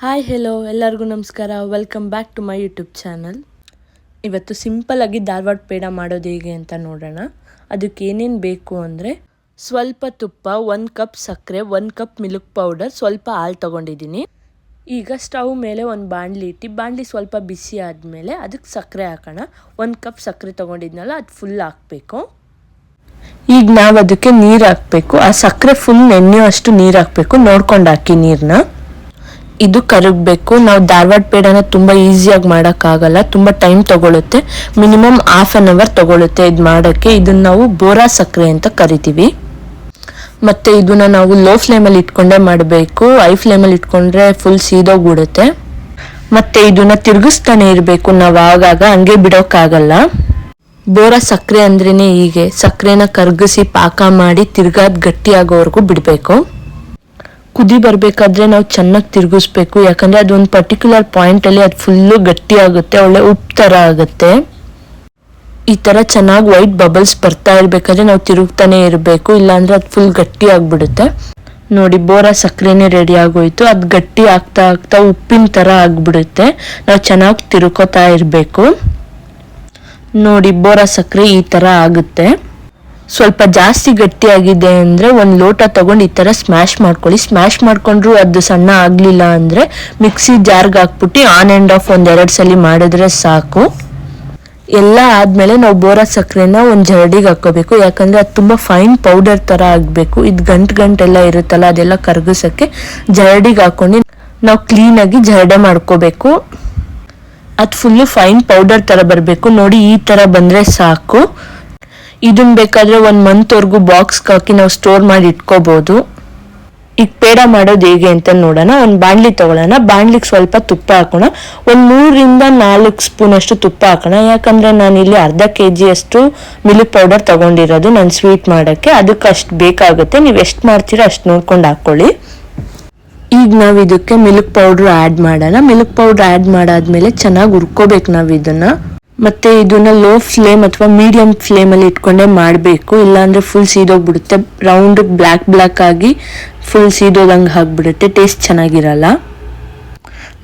Hi hello ಎಲ್ಲರಿಗೂ ನಮಸ್ಕಾರ. Welcome back to my YouTube channel ಇವತ್ತು ಸಿಂಪಲ್ಲಾಗಿ ಧಾರವಾಡ ಪೇಡ ಮಾಡೋದು ಹೇಗೆ ಅಂತ ನೋಡೋಣ. ಅದಕ್ಕೆ ಏನೇನು ಬೇಕು ಅಂದರೆ ಸ್ವಲ್ಪ ತುಪ್ಪ, ಒಂದು ಕಪ್ ಸಕ್ಕರೆ, ಒಂದು ಕಪ್ ಮಿಲ್ಕ್ ಪೌಡರ್ ಸ್ವಲ್ಪ ಹಾಲು ತೊಗೊಂಡಿದ್ದೀನಿ. ಈಗ ಸ್ಟವ್ ಮೇಲೆ ಒಂದು ಬಾಣಲಿ ಇಟ್ಟು ಬಾಣಲಿ ಸ್ವಲ್ಪ ಬಿಸಿ ಆದಮೇಲೆ ಅದಕ್ಕೆ ಸಕ್ಕರೆ ಹಾಕೋಣ. ಒಂದು ಕಪ್ ಸಕ್ಕರೆ ತೊಗೊಂಡಿದ್ನಲ್ಲ, ಅದು ಫುಲ್ ಹಾಕಬೇಕು. ಈಗ ನಾವು ಅದಕ್ಕೆ ನೀರು ಹಾಕಬೇಕು. ಆ ಸಕ್ಕರೆ ಫುಲ್ ನೆನೆಯುವಷ್ಟು ನೀರು ಹಾಕಬೇಕು. ನೋಡ್ಕೊಂಡು ಹಾಕಿ ನೀರನ್ನ ಇದು ಕರಗಬೇಕು. ನಾವು ಧಾರವಾಡ ಪೇಡನ ತುಂಬ ಈಸಿಯಾಗಿ ಮಾಡೋಕ್ಕಾಗಲ್ಲ. ತುಂಬ ಟೈಮ್ ತಗೊಳುತ್ತೆ. ಮಿನಿಮಮ್ ಹಾಫ್ ಆನ್ ಅವರ್ ತಗೊಳುತ್ತೆ ಇದು ಮಾಡೋಕ್ಕೆ. ಇದನ್ನು ನಾವು ಬೋರಾ ಸಕ್ಕರೆ ಅಂತ ಕರಿತೀವಿ. ಮತ್ತೆ ಇದನ್ನ ನಾವು ಲೋ ಫ್ಲೇಮಲ್ಲಿ ಇಟ್ಕೊಂಡೇ ಮಾಡಬೇಕು. ಐ ಫ್ಲೇಮಲ್ಲಿ ಇಟ್ಕೊಂಡ್ರೆ ಫುಲ್ ಸೀದೋಗ್ಬಿಡುತ್ತೆ. ಮತ್ತೆ ಇದನ್ನ ತಿರುಗಿಸ್ತಾನೆ ಇರಬೇಕು. ನಾವು ಆಗಾಗ ಹಂಗೆ ಬಿಡೋಕ್ಕಾಗಲ್ಲ. ಬೋರಾ ಸಕ್ಕರೆ ಅಂದ್ರೇ ಹೀಗೆ. ಸಕ್ಕರೆನ ಕರಗಿಸಿ ಪಾಕ ಮಾಡಿ ತಿರ್ಗಾದ್ ಗಟ್ಟಿಯಾಗೋವರೆಗೂ ಬಿಡಬೇಕು. ಕುದಿ ಬರಬೇಕಾದ್ರೆ ನಾವು ಚೆನ್ನಾಗಿ ತಿರುಗಿಸ್ಬೇಕು. ಯಾಕಂದ್ರೆ ಅದೊಂದು ಪರ್ಟಿಕ್ಯುಲರ್ ಪಾಯಿಂಟಲ್ಲಿ ಅದು ಫುಲ್ಲು ಗಟ್ಟಿ ಆಗುತ್ತೆ ಒಳ್ಳೆ ಉಪ್ಪು ಥರ ಆಗುತ್ತೆ. ಈ ಥರ ಚೆನ್ನಾಗಿ ವೈಟ್ ಬಬಲ್ಸ್ ಬರ್ತಾ ಇರಬೇಕಾದ್ರೆ ನಾವು ತಿರುಗ್ತಾನೆ ಇರಬೇಕು, ಇಲ್ಲಾಂದ್ರೆ ಅದು ಫುಲ್ ಗಟ್ಟಿ ಆಗಿಬಿಡುತ್ತೆ. ನೋಡಿ, ಬೋರ ಸಕ್ಕರೆನೇ ರೆಡಿ ಆಗೋಯ್ತು. ಅದು ಗಟ್ಟಿ ಆಗ್ತಾ ಆಗ್ತಾ ಉಪ್ಪಿನ ಥರ ಆಗ್ಬಿಡುತ್ತೆ. ನಾವು ಚೆನ್ನಾಗಿ ತಿರುಕೋತಾ ಇರಬೇಕು. ನೋಡಿ, ಬೋರ ಸಕ್ಕರೆ ಈ ಥರ ಆಗುತ್ತೆ. ಸ್ವಲ್ಪ ಜಾಸ್ತಿ ಗಟ್ಟಿಯಾಗಿದೆ ಅಂದರೆ ಒಂದು ಲೋಟ ತಗೊಂಡು ಈ ಥರ ಸ್ಮ್ಯಾಶ್ ಮಾಡ್ಕೊಳ್ಳಿ. ಸ್ಮ್ಯಾಶ್ ಮಾಡ್ಕೊಂಡ್ರು ಅದು ಸಣ್ಣ ಆಗಲಿಲ್ಲ ಅಂದರೆ ಮಿಕ್ಸಿ ಜಾರ್ಗೆ ಹಾಕ್ಬಿಟ್ಟು ಆನ್ ಆ್ಯಂಡ್ ಆಫ್ ಒಂದೆರಡು ಸಲ ಮಾಡಿದ್ರೆ ಸಾಕು. ಎಲ್ಲ ಆದಮೇಲೆ ನಾವು ಬೋರಾ ಸಕ್ಕರೆನ ಒಂದು ಜರಡಿಗೆ ಹಾಕೋಬೇಕು ಯಾಕಂದರೆ ಅದು ತುಂಬ ಫೈನ್ ಪೌಡರ್ ಥರ ಆಗಬೇಕು. ಇದು ಗಂಟು ಗಂಟೆಲ್ಲ ಇರುತ್ತಲ್ಲ, ಅದೆಲ್ಲ ಕರಗಿಸೋಕ್ಕೆ ಜರಡಿಗೆ ಹಾಕೊಂಡು ನಾವು ಕ್ಲೀನಾಗಿ ಜರಡೆ ಮಾಡ್ಕೋಬೇಕು. ಅದು ಫುಲ್ಲು ಫೈನ್ ಪೌಡರ್ ಥರ ಬರಬೇಕು. ನೋಡಿ ಈ ಥರ ಬಂದರೆ ಸಾಕು. ಇದನ್ನ ಬೇಕಾದರೆ ಒಂದು ಮಂತ್ವರೆಗೂ ಬಾಕ್ಸ್ಗೆ ಹಾಕಿ ನಾವು ಸ್ಟೋರ್ ಮಾಡಿ ಇಟ್ಕೋಬೋದು. ಈಗ ಪೇಡ ಮಾಡೋದು ಹೇಗೆ ಅಂತ ನೋಡೋಣ. ಒಂದು ಬಾಣಲಿ ತಗೊಳ್ಳೋಣ. ಬಾಣಲಿಗೆ ಸ್ವಲ್ಪ ತುಪ್ಪ ಹಾಕೋಣ. ಒಂದು ಮೂರರಿಂದ ನಾಲ್ಕು ಸ್ಪೂನ್ ಅಷ್ಟು ತುಪ್ಪ ಹಾಕೋಣ. ಯಾಕಂದ್ರೆ ಇಲ್ಲಿ ಅರ್ಧ ಕೆ ಅಷ್ಟು ಮಿಲ್ಕ್ ಪೌಡರ್ ತಗೊಂಡಿರೋದು ನಾನು ಸ್ವೀಟ್ ಮಾಡೋಕ್ಕೆ. ಅದಕ್ಕೆ ಅಷ್ಟು ಬೇಕಾಗುತ್ತೆ. ನೀವು ಎಷ್ಟು ಮಾಡ್ತೀರೋ ಅಷ್ಟು ನೋಡ್ಕೊಂಡು ಹಾಕ್ಕೊಳ್ಳಿ ಈಗ ನಾವು ಇದಕ್ಕೆ ಮಿಲ್ಕ್ ಪೌಡ್ರ್ ಆ್ಯಡ್ ಮಾಡೋಣ. ಮಿಲ್ಕ್ ಪೌಡ್ರ್ ಆ್ಯಡ್ ಮಾಡಾದ್ಮೇಲೆ ಚೆನ್ನಾಗಿ ಹುರ್ಕೋಬೇಕು ನಾವು ಇದನ್ನ. ಮತ್ತೆ ಇದನ್ನ ಲೋ ಫ್ಲೇಮ್ ಅಥವಾ ಮೀಡಿಯಂ ಫ್ಲೇಮಲ್ಲಿ ಇಟ್ಕೊಂಡೇ ಮಾಡಬೇಕು. ಇಲ್ಲಾಂದ್ರೆ ಫುಲ್ ಸೀದೋಗ್ಬಿಡುತ್ತೆ. ರೌಂಡ್ ಬ್ಲ್ಯಾಕ್ ಬ್ಲ್ಯಾಕ್ ಆಗಿ ಫುಲ್ ಸೀದೋದಂಗೆ ಹಾಕ್ಬಿಡುತ್ತೆ ಟೇಸ್ಟ್ ಚೆನ್ನಾಗಿರಲ್ಲ.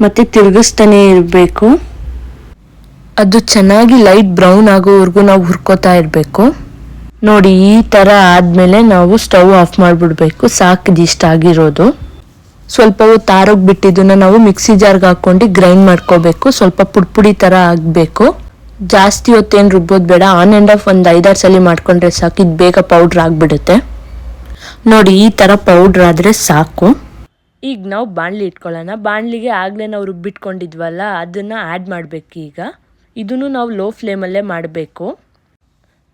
ಮತ್ತೆ ತಿರುಗಿಸ್ತಾನೆ ಇರಬೇಕು. ಅದು ಚೆನ್ನಾಗಿ ಲೈಟ್ ಬ್ರೌನ್ ಆಗೋವರೆಗೂ ನಾವು ಹುರ್ಕೋತಾ ಇರಬೇಕು. ನೋಡಿ, ಈ ಥರ ಆದಮೇಲೆ ನಾವು ಸ್ಟವ್ ಆಫ್ ಮಾಡಿಬಿಡ್ಬೇಕು. ಸಾಕು ಇಷ್ಟ ಆಗಿರೋದು. ಸ್ವಲ್ಪ ಹೊತ್ತು ಆರೋಗ್ ಬಿಟ್ಟಿದ್ದನ್ನ ನಾವು ಮಿಕ್ಸಿ ಜಾರ್ಗೆ ಹಾಕ್ಕೊಂಡು ಗ್ರೈಂಡ್ ಮಾಡ್ಕೋಬೇಕು. ಸ್ವಲ್ಪ ಪುಡಿ ಪುಡಿ ಥರ ಆಗಬೇಕು. ಜಾಸ್ತಿ ಹೊತ್ತೇನು ರುಬ್ಬೋದು ಬೇಡ. ಆನ್ ಆ್ಯಂಡ್ ಆಫ್ ಒಂದು ಐದಾರು ಸಲ ಮಾಡ್ಕೊಂಡ್ರೆ ಸಾಕು. ಇದು ಬೇಗ ಪೌಡ್ರ್ ಆಗಿಬಿಡುತ್ತೆ. ನೋಡಿ, ಈ ಥರ ಪೌಡ್ರ್ ಆದರೆ ಸಾಕು. ಈಗ ನಾವು ಬಾಣಲಿ ಇಟ್ಕೊಳ್ಳೋಣ. ಬಾಣಲಿಗೆ ಆಗಲೇ ನಾವು ರುಬ್ಬಿಟ್ಕೊಂಡಿದ್ವಲ್ಲ, ಅದನ್ನು ಆ್ಯಡ್ ಮಾಡಬೇಕು ಈಗ. ಇದನ್ನು ನಾವು ಲೋ ಫ್ಲೇಮಲ್ಲೇ ಮಾಡಬೇಕು.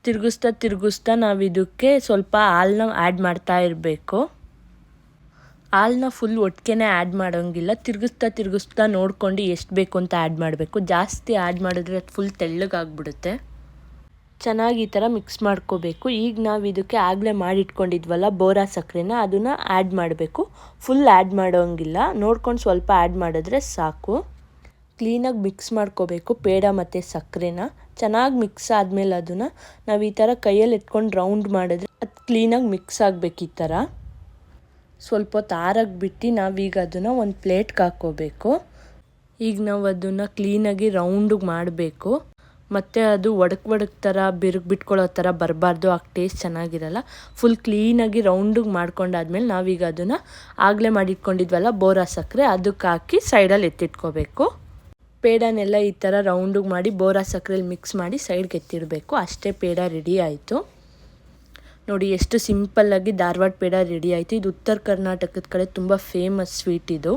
ತಿರುಗಿಸ್ತಾ ತಿರುಗಿಸ್ತಾ ನಾವು ಇದಕ್ಕೆ ಸ್ವಲ್ಪ ಹಾಲನ್ನ ಆ್ಯಡ್ ಮಾಡ್ತಾ ಇರಬೇಕು. ಹಾಲನ್ನ ಫುಲ್ ಒಟ್ಟಿಗೆನೆ ಆ್ಯಡ್ ಮಾಡೋಂಗಿಲ್ಲ. ತಿರುಗಿಸ್ತಾ ತಿರುಗಿಸ್ತಾ ನೋಡ್ಕೊಂಡು ಎಷ್ಟು ಬೇಕು ಅಂತ ಆ್ಯಡ್ ಮಾಡಬೇಕು. ಜಾಸ್ತಿ ಆ್ಯಡ್ ಮಾಡಿದ್ರೆ ಅದು ಫುಲ್ ತೆಳ್ಳಗಾಗ್ಬಿಡುತ್ತೆ. ಚೆನ್ನಾಗಿ ಈ ಥರ ಮಿಕ್ಸ್ ಮಾಡ್ಕೋಬೇಕು. ಈಗ ನಾವು ಇದಕ್ಕೆ ಆಗಲೇ ಮಾಡಿಟ್ಕೊಂಡಿದ್ವಲ್ಲ ಬೋರಾ ಸಕ್ಕರೆನ ಅದನ್ನು ಆ್ಯಡ್ ಮಾಡಬೇಕು. ಫುಲ್ ಆ್ಯಡ್ ಮಾಡೋಂಗಿಲ್ಲ. ನೋಡ್ಕೊಂಡು ಸ್ವಲ್ಪ ಆ್ಯಡ್ ಮಾಡಿದ್ರೆ ಸಾಕು. ಕ್ಲೀನಾಗಿ ಮಿಕ್ಸ್ ಮಾಡ್ಕೋಬೇಕು ಪೇಡ ಮತ್ತು ಸಕ್ಕರೆನ ಚೆನ್ನಾಗಿ ಮಿಕ್ಸ್ ಆದಮೇಲೆ ಅದನ್ನು ನಾವು ಈ ಥರ ಕೈಯಲ್ಲಿ ಎತ್ಕೊಂಡು ರೌಂಡ್ ಮಾಡಿದ್ರೆ ಅದು ಕ್ಲೀನಾಗಿ ಮಿಕ್ಸ್ ಆಗಬೇಕು ಈ ಥರ. ಸ್ವಲ್ಪ ಹೊತ್ತು ಆರಕ್ಕೆ ಬಿಟ್ಟು ನಾವೀಗ ಅದನ್ನು ಒಂದು ಪ್ಲೇಟ್ಗೆ ಹಾಕ್ಕೋಬೇಕು ಈಗ ನಾವು ಅದನ್ನು ಕ್ಲೀನಾಗಿ ರೌಂಡಿಗೆ ಮಾಡಬೇಕು. ಮತ್ತು ಅದು ಒಡಕ್ ಒಡಕ್ ಥರ ಬಿರುಕು ಬಿಟ್ಕೊಳ್ಳೋ ಥರ ಬರಬಾರ್ದು ಆಗ ಟೇಸ್ಟ್ ಚೆನ್ನಾಗಿರಲ್ಲ. ಫುಲ್ ಕ್ಲೀನಾಗಿ ರೌಂಡಿಗೆ ಮಾಡ್ಕೊಂಡಾದ್ಮೇಲೆ ನಾವೀಗ ಅದನ್ನು ಆಗಲೇ ಮಾಡಿಟ್ಕೊಂಡಿದ್ವಲ್ಲ, ಬೋರಾ ಸಕ್ಕರೆ ಅದಕ್ಕೆ ಹಾಕಿ ಸೈಡಲ್ಲಿ ಎತ್ತಿಟ್ಕೋಬೇಕು. ಪೇಡನೆಲ್ಲ ಈ ಥರ ರೌಂಡಿಗೆ ಮಾಡಿ ಬೋರಾ ಸಕ್ಕರೆಲಿ ಮಿಕ್ಸ್ ಮಾಡಿ ಸೈಡ್ಗೆ ಎತ್ತಿಡಬೇಕು. ಅಷ್ಟೇ ಪೇಡ ರೆಡಿ ಆಯಿತು. ನೋಡಿ, ಎಷ್ಟು ಸಿಂಪಲ್ಲಾಗಿ ಧಾರವಾಡ ಪೇಡ ರೆಡಿ ಆಯಿತು. ಇದು ಉತ್ತರ ಕರ್ನಾಟಕದ ಕಡೆ ತುಂಬ ಫೇಮಸ್ ಸ್ವೀಟ್ ಇದು.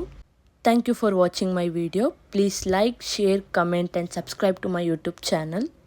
Thank you for watching my video please like share comment and subscribe to my YouTube channel